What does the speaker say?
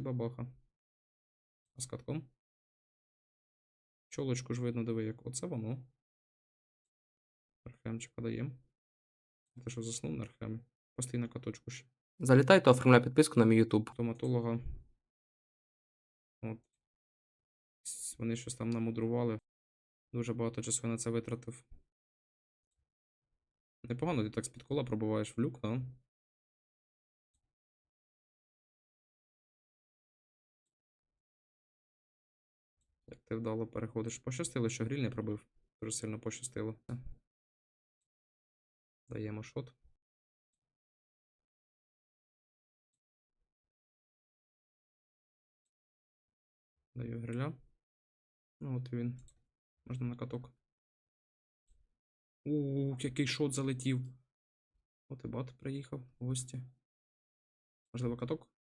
ти бабаха. А з катком? Чолочку ж видно, диви, як. Оце воно. Архемчика даємо. Ти що заснув на архемі? Постій на каточку ще. Залітай та оформляй підписку на мій YouTube. Стоматолога. От. Вони щось там намудрували. Дуже багато часу я на це витратив. Непогано, ти так з-під кола пробуваєш в люк, да? Як ти вдало переходиш. Пощастило, що гріль не пробив. Дуже сильно пощастило. Даємо шот. Даю гриля. Ну, от він. Можна на каток. Ууу, який шот залетів. От і бат приїхав в гості. Можливо, каток?